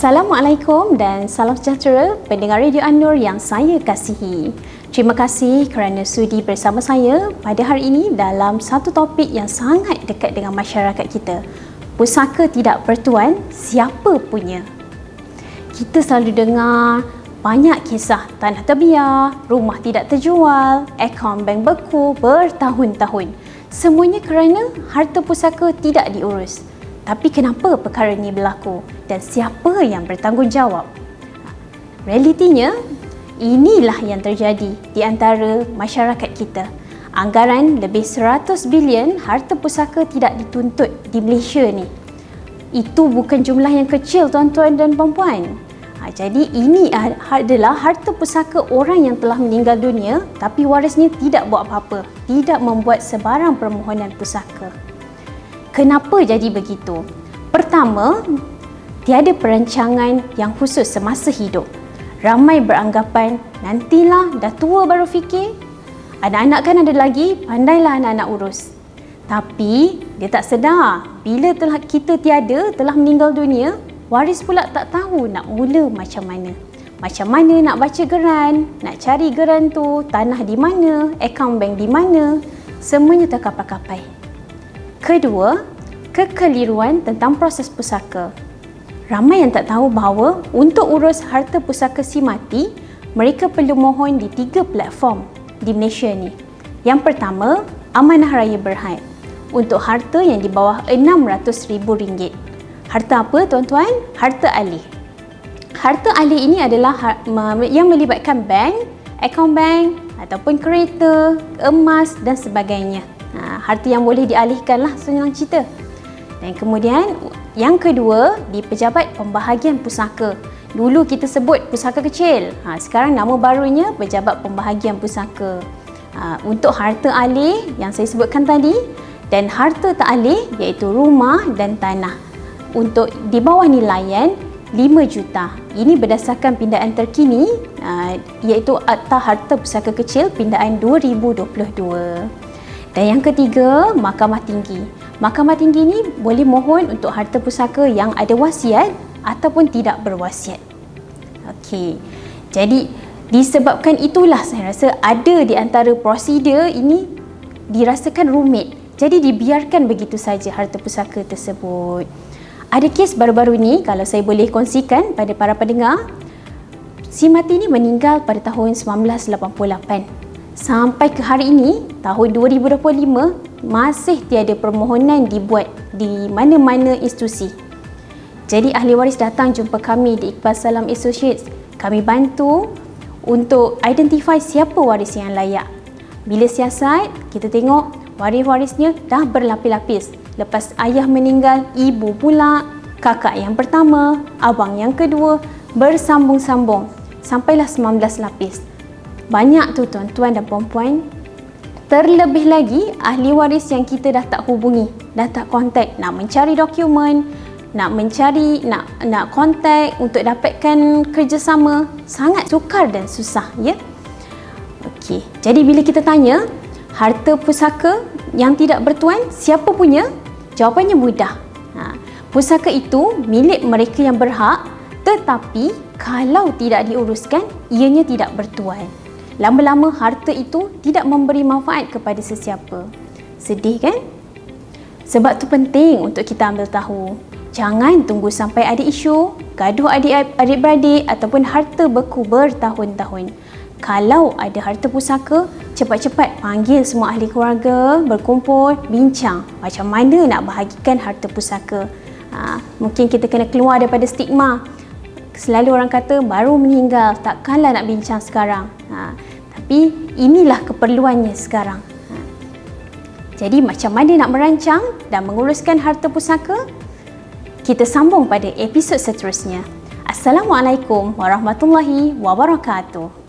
Assalamualaikum dan salam sejahtera pendengar Radio An-Nur yang saya kasihi. Terima kasih kerana sudi bersama saya pada hari ini dalam satu topik yang sangat dekat dengan masyarakat kita. Pusaka tidak bertuan, siapa punya? Kita selalu dengar banyak kisah tanah terbiar, rumah tidak terjual, akaun bank beku bertahun-tahun. Semuanya kerana harta pusaka tidak diurus. Tapi kenapa perkara ini berlaku dan siapa yang bertanggungjawab? Realitinya, inilah yang terjadi di antara masyarakat kita. Anggaran lebih 100 bilion harta pusaka tidak dituntut di Malaysia ni. Itu bukan jumlah yang kecil tuan-tuan dan puan-puan. Ha, jadi ini adalah harta pusaka orang yang telah meninggal dunia tapi warisnya tidak buat apa-apa, tidak membuat sebarang permohonan pusaka. Kenapa jadi begitu? Pertama, tiada perancangan yang khusus semasa hidup. Ramai beranggapan nantilah dah tua baru fikir. Anak-anak kan ada lagi, pandailah anak-anak urus. Tapi dia tak sedar bila telah kita tiada, telah meninggal dunia, waris pula tak tahu nak mula macam mana. Macam mana nak baca geran, nak cari geran tu, tanah di mana, akaun bank di mana, semuanya terkapai-kapai. Kedua, kekeliruan tentang proses pusaka. Ramai yang tak tahu bahawa untuk urus harta pusaka si mati, mereka perlu mohon di tiga platform di Malaysia ni. Yang pertama, Amanah Raya Berhad untuk harta yang di bawah RM600,000. Harta apa tuan-tuan? Harta alih. Harta alih ini adalah yang melibatkan bank, akaun bank ataupun kereta, emas dan sebagainya. Ha, harta yang boleh dialihkan lah senang cerita. Dan kemudian yang kedua di pejabat pembahagian pusaka. Dulu kita sebut pusaka kecil. Ha, sekarang nama barunya pejabat pembahagian pusaka. Ha, untuk harta alih yang saya sebutkan tadi dan harta tak alih iaitu rumah dan tanah. Untuk di bawah nilaian 5 juta. Ini berdasarkan pindaan terkini uh, iaitu Akta Harta Pusaka Kecil pindaan 2022. Dan yang ketiga, Mahkamah Tinggi. Mahkamah Tinggi ni boleh mohon untuk harta pusaka yang ada wasiat ataupun tidak berwasiat. Okey. Jadi disebabkan itulah saya rasa ada di antara prosedur ini dirasakan rumit. Jadi dibiarkan begitu saja harta pusaka tersebut. Ada kes baru-baru ini kalau saya boleh kongsikan pada para pendengar. Si mati ini meninggal pada tahun 1988 sampai ke hari ini tahun 2025 masih tiada permohonan dibuat di mana-mana institusi. Jadi ahli waris datang jumpa kami di Iqbal Salam Associates. Kami bantu untuk identify siapa waris yang layak. Bila siasat, kita tengok waris-warisnya dah berlapis-lapis. Lepas ayah meninggal, ibu pula, kakak yang pertama, abang yang kedua, bersambung-sambung sampailah 19 lapis. Banyak tu tuan-tuan dan puan-puan. Terlebih lagi ahli waris yang kita dah tak hubungi, dah tak kontak nak mencari dokumen, nak mencari nak nak kontak untuk dapatkan kerjasama sangat sukar dan susah ya. Okey. Jadi bila kita tanya harta pusaka yang tidak bertuan siapa punya? Jawapannya mudah. Ha, pusaka itu milik mereka yang berhak tetapi kalau tidak diuruskan ianya tidak bertuan. Lama-lama harta itu tidak memberi manfaat kepada sesiapa. Sedih kan? Sebab tu penting untuk kita ambil tahu. Jangan tunggu sampai ada isu, gaduh adik-beradik ataupun harta beku bertahun-tahun. Kalau ada harta pusaka, cepat-cepat panggil semua ahli keluarga, berkumpul, bincang macam mana nak bahagikan harta pusaka. Ha, mungkin kita kena keluar daripada stigma. Selalu orang kata baru meninggal, takkanlah nak bincang sekarang. Ha, tapi inilah keperluannya sekarang. Jadi macam mana nak merancang dan menguruskan harta pusaka? Kita sambung pada episod seterusnya. Assalamualaikum warahmatullahi wabarakatuh.